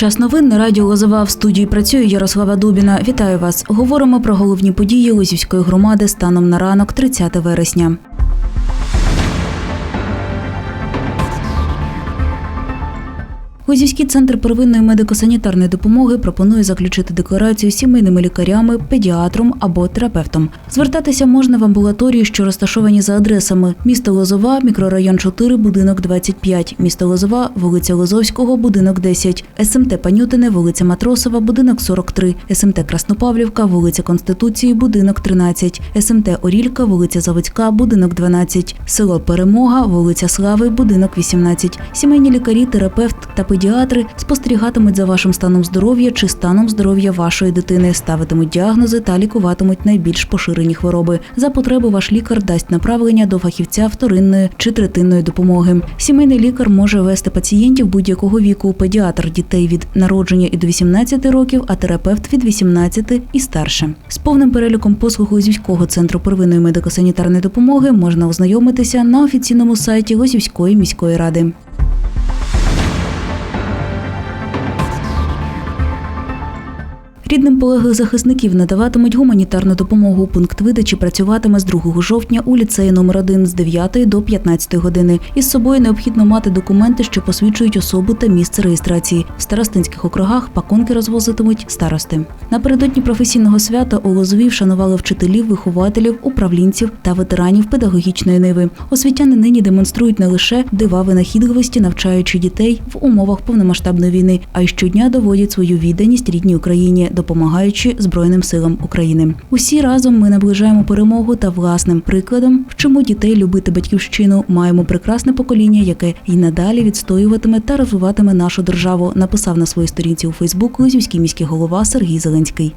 Час новин на радіо Лозова в студії працює Ярослава Дубіна. Вітаю вас. Говоримо про головні події Лозівської громади станом на ранок 30 вересня. Лозівський центр первинної медико-санітарної допомоги пропонує заключити декларацію сімейними лікарями, педіатром або терапевтом. Звертатися можна в амбулаторії, що розташовані за адресами: місто Лозова, мікрорайон 4, будинок 25, місто Лозова, вулиця Лозовського, будинок 10, СМТ Панютине, вулиця Матросова, будинок 43, СМТ Краснопавлівка, вулиця Конституції, будинок 13, СМТ Орілька, вулиця Заводська, будинок 12, село Перемога, вулиця Слави, будинок 18. Сімейні лікарі, терапевт та педіатри спостерігатимуть за вашим станом здоров'я чи станом здоров'я вашої дитини, ставитимуть діагнози та лікуватимуть найбільш поширені хвороби. За потреби ваш лікар дасть направлення до фахівця вторинної чи третинної допомоги. Сімейний лікар може вести пацієнтів будь-якого віку, педіатр дітей від народження і до 18 років, а терапевт від 18 і старше. З повним переліком послуг Лозівського центру первинної медико-санітарної допомоги можна ознайомитися на офіційному сайті Лозівської міської ради. Рідним полеглих захисників надаватимуть гуманітарну допомогу. Пункт видачі працюватиме з 2 жовтня у ліцеї номер 1 з 9 до 15 години. Із собою необхідно мати документи, що посвідчують особу та місце реєстрації. В старостинських округах пакунки розвозитимуть старости. Напередодні професійного свята у Лозові вшанували вчителів, вихователів, управлінців та ветеранів педагогічної ниви. Освітяни нині демонструють не лише дива винахідливості, навчаючи дітей в умовах повномасштабної війни, а й щодня доводять свою відданість рідній Україні, допомагаючи Збройним силам України. Усі разом ми наближаємо перемогу та власним прикладом вчимо дітей любити батьківщину. Маємо прекрасне покоління, яке й надалі відстоюватиме та розвиватиме нашу державу. Написав на своїй сторінці у Фейсбук Лизівський міський голова Сергій Зеленський.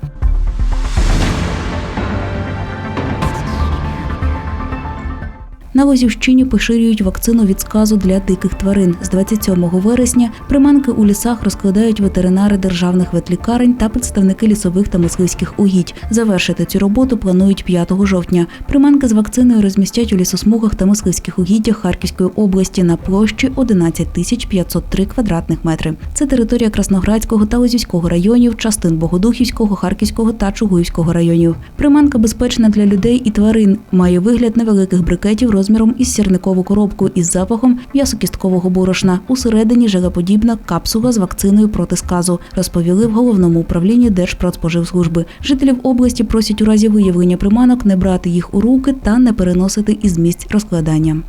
На Лозівщині поширюють вакцину від сказу для диких тварин. З 27 вересня приманки у лісах розкладають ветеринари державних ветлікарень та представники лісових та мисливських угідь. Завершити цю роботу планують 5 жовтня. Приманки з вакциною розмістять у лісосмугах та мисливських угіддях Харківської області на площі 11 тисяч 503 квадратних метри. Це територія Красноградського та Лозівського районів, частин Богодухівського, Харківського та Чугуївського районів. Приманка безпечна для людей і тварин. Має вигляд невеликих брикетів розміром із сірникову коробку із запахом м'ясокісткового борошна. Усередині желеподібна капсула з вакциною проти сказу, розповіли в головному управлінні Держпродспоживслужби. Жителів області просять у разі виявлення приманок не брати їх у руки та не переносити із місць розкладання.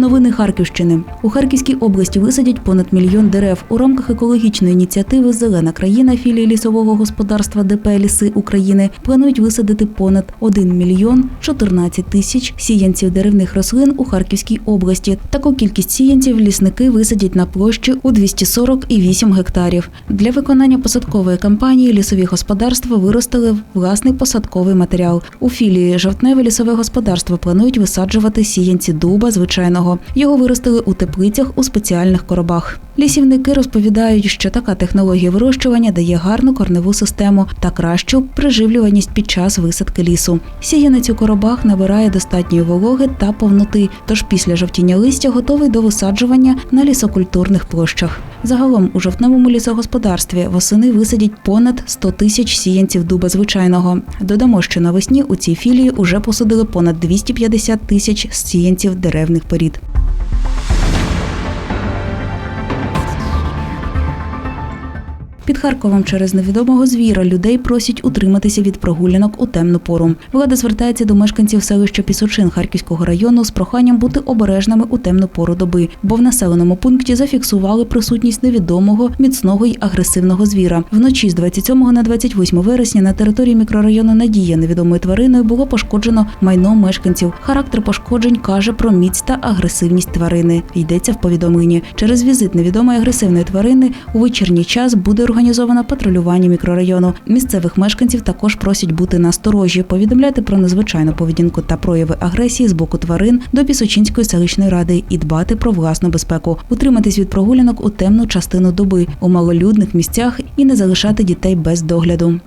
Новини Харківщини у Харківській області висадять понад мільйон дерев у рамках екологічної ініціативи Зелена країна філії лісового господарства ДП Ліси України планують висадити понад 1 мільйон 14 тисяч сіянців деревних рослин у Харківській області. Таку кількість сіянців лісники висадять на площі у 248 гектарів. Для виконання посадкової кампанії лісові господарства виростили власний посадковий матеріал. У філії Жовтневе лісове господарство планують висаджувати сіянці дуба звичайного. Його виростили у теплицях у спеціальних коробах. Лісівники розповідають, що така технологія вирощування дає гарну корневу систему та кращу приживлюваність під час висадки лісу. Сіянець у коробах набирає достатньої вологи та повноти, тож після жовтіння листя готовий до висаджування на лісокультурних площах. Загалом у жовтневому лісогосподарстві восени висадять понад 100 тисяч сіянців дуба звичайного. Додамо, що навесні у цій філії уже посадили понад 250 тисяч сіянців деревних порід. Під Харковом через невідомого звіра людей просять утриматися від прогулянок у темну пору. Влада звертається до мешканців селища Пісочин Харківського району з проханням бути обережними у темну пору доби, бо в населеному пункті зафіксували присутність невідомого міцного й агресивного звіра. Вночі з 27 на 28 вересня на території мікрорайону Надія невідомою твариною було пошкоджено майно мешканців. Характер пошкоджень каже про міць та агресивність тварини. Йдеться в повідомленні. Через візит невідомої агресивної тварини у вечірній час буде організовано патрулювання мікрорайону. Місцевих мешканців також просять бути насторожі, повідомляти про незвичайну поведінку та прояви агресії з боку тварин до Пісочинської селищної ради і дбати про власну безпеку, утриматись від прогулянок у темну частину доби у малолюдних місцях і не залишати дітей без догляду.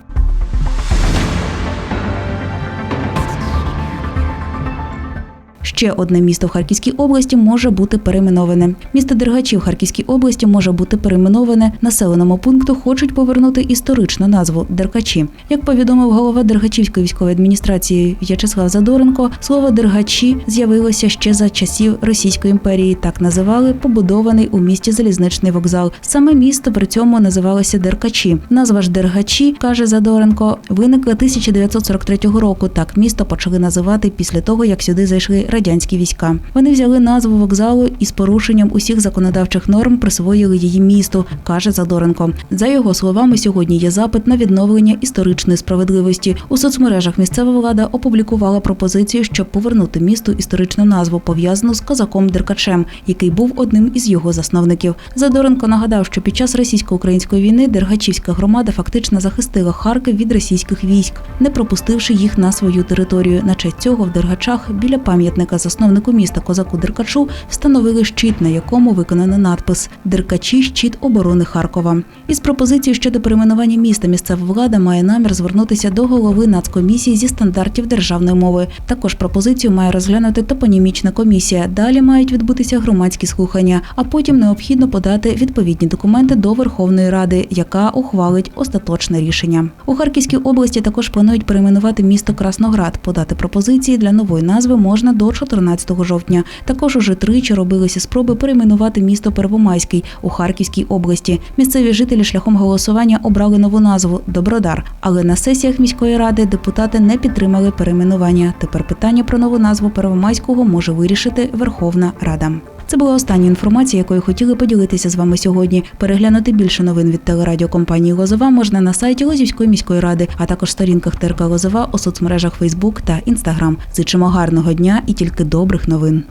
Ще одне місто в Харківській області може бути перейменоване. Місто Дергачі в Харківській області може бути перейменоване. Населеному пункту хочуть повернути історичну назву Деркачі. Як повідомив голова Дергачівської військової адміністрації В'ячеслав Задоренко, слово Дергачі з'явилося ще за часів Російської імперії. Так називали побудований у місті залізничний вокзал. Саме місто при цьому називалося Деркачі. Назва ж Дергачі, каже Задоренко, виникла 1943 року. Так місто почали називати після того, як сюди зайшли радянські війська. Вони взяли назву вокзалу і з порушенням усіх законодавчих норм присвоїли її місту, каже Задоренко. За його словами, сьогодні є запит на відновлення історичної справедливості. У соцмережах місцева влада опублікувала пропозицію, щоб повернути місту історичну назву, пов'язану з козаком Деркачем, який був одним із його засновників. Задоренко нагадав, що під час російсько-української війни Дергачівська громада фактично захистила Харків від російських військ, не пропустивши їх на свою територію. На честь цього в Дергачах біля пам'ятника засновнику міста козаку Деркачу встановили щит, на якому виконано надпис Деркачі щит оборони Харкова. Із пропозицією щодо перейменування міста місцева влада має намір звернутися до голови нацкомісії зі стандартів державної мови. Також пропозицію має розглянути топонімічна комісія. Далі мають відбутися громадські слухання, а потім необхідно подати відповідні документи до Верховної Ради, яка ухвалить остаточне рішення. У Харківській області також планують перейменувати місто Красноград. Подати пропозиції для нової назви можна до 14 жовтня. Також уже тричі робилися спроби перейменувати місто Первомайський у Харківській області. Місцеві жителі шляхом голосування обрали нову назву Добродар. Але на сесіях міської ради депутати не підтримали перейменування. Тепер питання про нову назву Первомайського може вирішити Верховна Рада. Це була остання інформація, якою хотіли поділитися з вами сьогодні. Переглянути більше новин від телерадіокомпанії Лозова можна на сайті Лозівської міської ради, а також сторінках ТРК Лозова у соцмережах Фейсбук та Інстаграм. Зичимо гарного дня і тільки добрих новин.